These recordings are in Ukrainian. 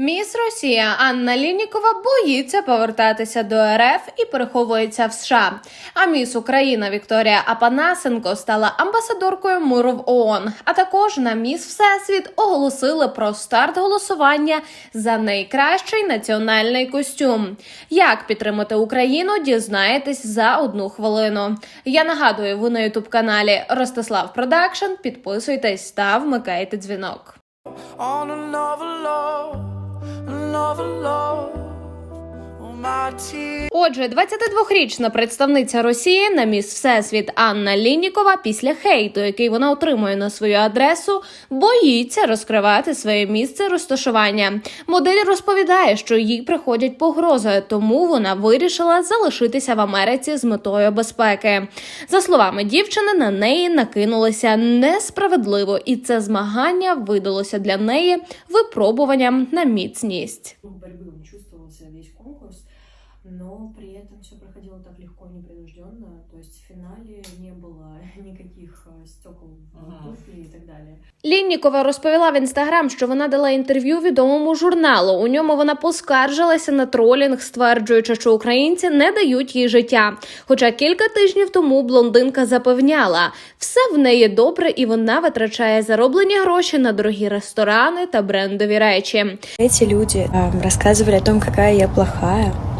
Міс Росія Анна Лінікова боїться повертатися до РФ і переховується в США. А міс Україна Вікторія Апанасенко стала амбасадоркою миру в ООН. А також на міс Всесвіт оголосили про старт голосування за найкращий національний костюм. Як підтримати Україну, дізнаєтесь за одну хвилину. Я нагадую, ви на ютуб каналі Ростислав Продакшн. Підписуйтесь та вмикайте дзвінок. on another love, of a love. Отже, 22-річна представниця Росії на міс Всесвіт Анна Лінікова після хейту, який вона отримує на свою адресу, боїться розкривати своє місце розташування. Модель розповідає, що їй приходять погрози, тому вона вирішила залишитися в Америці з метою безпеки. За словами дівчини, на неї накинулися несправедливо, і це змагання видалося для неї випробуванням на міцність. борьбы он весь конкурс, но при этом все проходило так легко и непринужденно. То есть в финале не было никаких э, стекол в туфли и так далее. Ліннікова розповіла в інстаграм, що вона дала інтерв'ю відомому журналу. У ньому вона поскаржилася на тролінг, стверджуючи, що українці не дають їй життя. Хоча кілька тижнів тому блондинка запевняла, все в неї добре, і вона витрачає зароблені гроші на дорогі ресторани та брендові речі. Эти люди э, рассказывали о том, какая я плохая.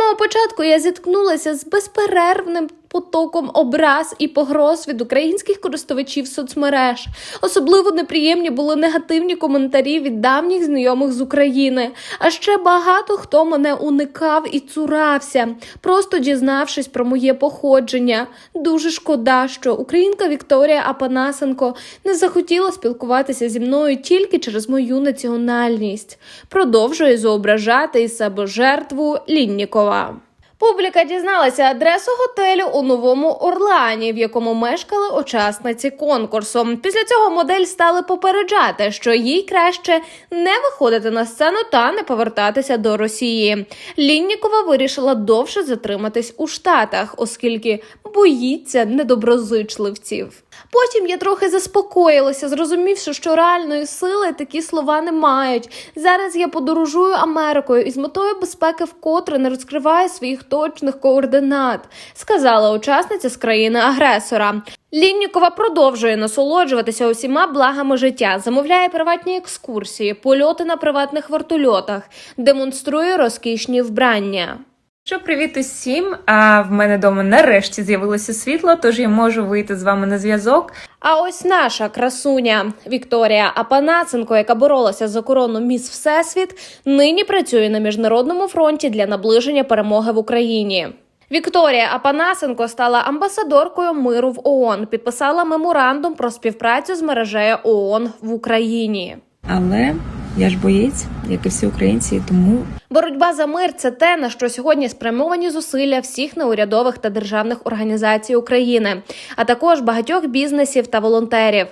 Самого початку я зіткнулася з безперервним потоком образ і погроз від українських користувачів соцмереж. Особливо неприємні були негативні коментарі від давніх знайомих з України. А ще багато хто мене уникав і цурався, просто дізнавшись про моє походження. Дуже шкода, що українка Вікторія Апанасенко не захотіла спілкуватися зі мною тільки через мою національність. Продовжує зображати із себе жертву Ліннікова. Публіка дізналася адресу готелю у новому Орлеані, в якому мешкали учасниці конкурсу. Після цього модель стали попереджати, що їй краще не виходити на сцену та не повертатися до Росії. Ліннікова вирішила довше затриматись у Штатах, оскільки боїться недоброзичливців. Потім я трохи заспокоїлася, зрозумівши, що реальної сили такі слова не мають. Зараз я подорожую Америкою і з метою безпеки вкотре не розкриваю своїх точних координат, сказала учасниця з країни-агресора. Ліннікова продовжує насолоджуватися усіма благами життя, замовляє приватні екскурсії, польоти на приватних вертольотах, демонструє розкішні вбрання. Що привіт усім! А в мене вдома нарешті з'явилося світло, тож я можу вийти з вами на зв'язок. А ось наша красуня Вікторія Апанасенко, яка боролася за корону Міс Всесвіт, нині працює на міжнародному фронті для наближення перемоги в Україні. Вікторія Апанасенко стала амбасадоркою миру в ООН, підписала меморандум про співпрацю з мережею ООН в Україні. Але я ж боєць, як і всі українці, тому Боротьба за мир це те, на що сьогодні спрямовані зусилля всіх неурядових та державних організацій України, а також багатьох бізнесів та волонтерів.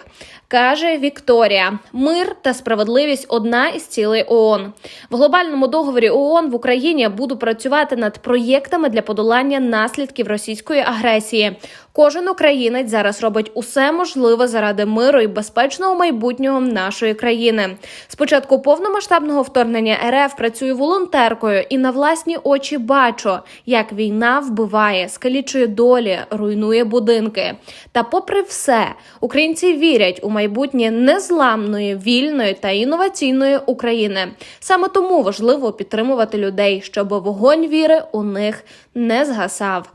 Каже Вікторія: мир та справедливість одна із цілей ООН. В глобальному договорі ООН в Україні буду працювати над проєктами для подолання наслідків російської агресії. Кожен українець зараз робить усе можливе заради миру і безпечного майбутнього нашої країни. Спочатку повномасштабного вторгнення РФ працюю волонтеркою і на власні очі бачу, як війна вбиває, скалічує долі, руйнує будинки. Та, попри все, українці вірять у майбутнє незламної, вільної та інноваційної України. Саме тому важливо підтримувати людей, щоб вогонь віри у них не згасав.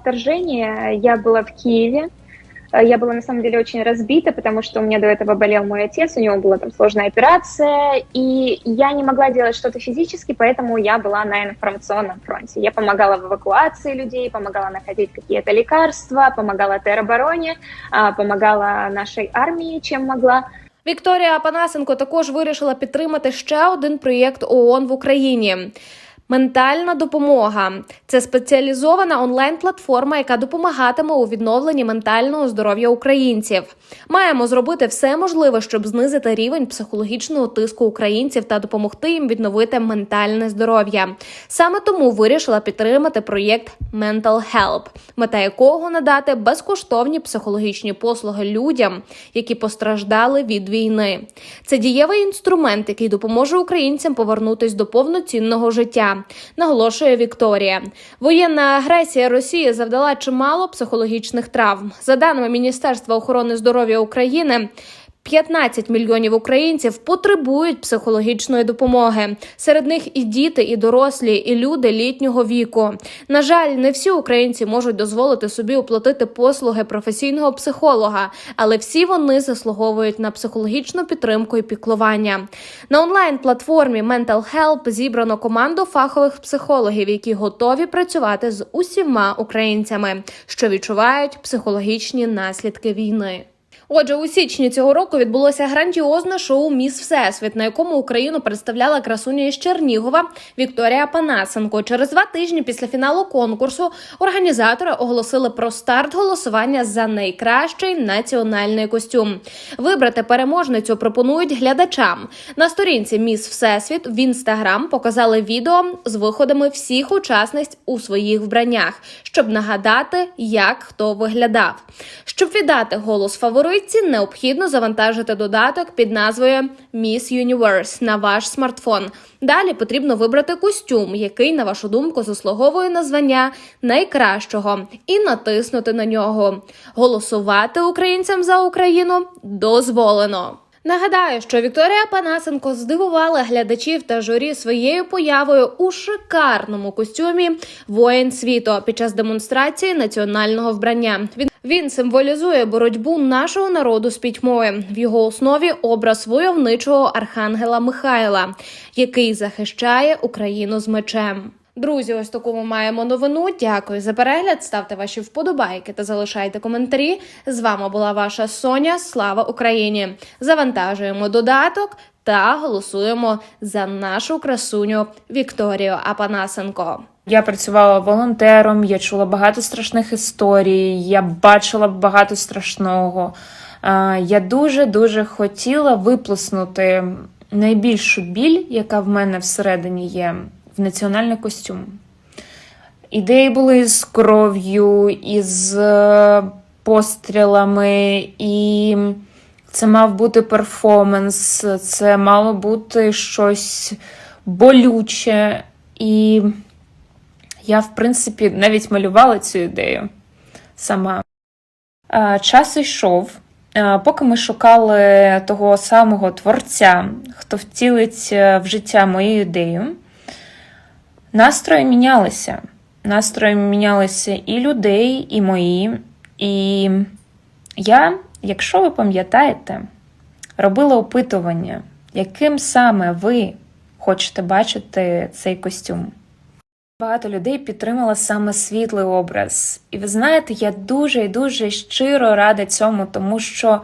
вторжения я была в Киеве. Э, Я была на самом деле очень разбита, потому что у меня до этого болел мой отец, у него была там сложная операция, и я не могла делать что-то физически, поэтому я была на информационном фронте. Я помогала в эвакуации людей, помогала находить какие-то лекарства, помогала теробороне, а, помогала нашей армии, чем могла. Вікторія Апанасенко також вирішила підтримати ще один проєкт ООН в Україні. Ментальна допомога це спеціалізована онлайн-платформа, яка допомагатиме у відновленні ментального здоров'я українців. Маємо зробити все можливе, щоб знизити рівень психологічного тиску українців та допомогти їм відновити ментальне здоров'я. Саме тому вирішила підтримати проєкт Mental Help, мета якого надати безкоштовні психологічні послуги людям, які постраждали від війни. Це дієвий інструмент, який допоможе українцям повернутись до повноцінного життя, наголошує Вікторія. Воєнна агресія Росії завдала чимало психологічних травм. За даними Міністерства охорони здоров'я України. 15 мільйонів українців потребують психологічної допомоги. Серед них і діти, і дорослі, і люди літнього віку. На жаль, не всі українці можуть дозволити собі оплатити послуги професійного психолога, але всі вони заслуговують на психологічну підтримку і піклування. На онлайн-платформі Mental Help зібрано команду фахових психологів, які готові працювати з усіма українцями, що відчувають психологічні наслідки війни. Отже, у січні цього року відбулося грандіозне шоу Міс Всесвіт, на якому Україну представляла красуня із Чернігова Вікторія Панасенко. Через два тижні після фіналу конкурсу організатори оголосили про старт голосування за найкращий національний костюм. Вибрати переможницю пропонують глядачам. На сторінці Міс Всесвіт в інстаграм показали відео з виходами всіх учасниць у своїх вбраннях, щоб нагадати, як хто виглядав. Щоб віддати голос фаворитці, необхідно завантажити додаток під назвою Miss Universe на ваш смартфон. Далі потрібно вибрати костюм, який, на вашу думку, заслуговує на звання найкращого, і натиснути на нього. Голосувати українцям за Україну дозволено. Нагадаю, що Вікторія Панасенко здивувала глядачів та журі своєю появою у шикарному костюмі воїн світу під час демонстрації національного вбрання. Він він символізує боротьбу нашого народу з пітьмою. В його основі образ войовничого архангела Михайла, який захищає Україну з мечем. Друзі, ось таку ми маємо новину. Дякую за перегляд. Ставте ваші вподобайки та залишайте коментарі. З вами була ваша Соня. Слава Україні! Завантажуємо додаток та голосуємо за нашу красуню Вікторію Апанасенко. Я працювала волонтером, я чула багато страшних історій, я бачила багато страшного. Я дуже дуже хотіла виплеснути найбільшу біль, яка в мене всередині є, в національний костюм. Ідеї були з кров'ю, із е, пострілами, і це мав бути перформанс, це мало бути щось болюче. І я, в принципі, навіть малювала цю ідею сама. Час йшов, поки ми шукали того самого творця, хто втілить е, в життя мою ідею. Настрої мінялися. Настрої мінялися і людей, і мої. І я, якщо ви пам'ятаєте, робила опитування, яким саме ви хочете бачити цей костюм. Багато людей підтримала саме світлий образ. І ви знаєте, я дуже і дуже щиро рада цьому, тому що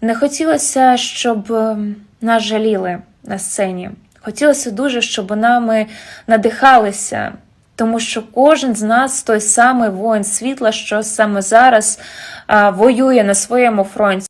не хотілося, щоб е, нас жаліли на сцені. Хотілося дуже, щоб нами надихалися, тому що кожен з нас той самий воїн світла, що саме зараз а, воює на своєму фронті.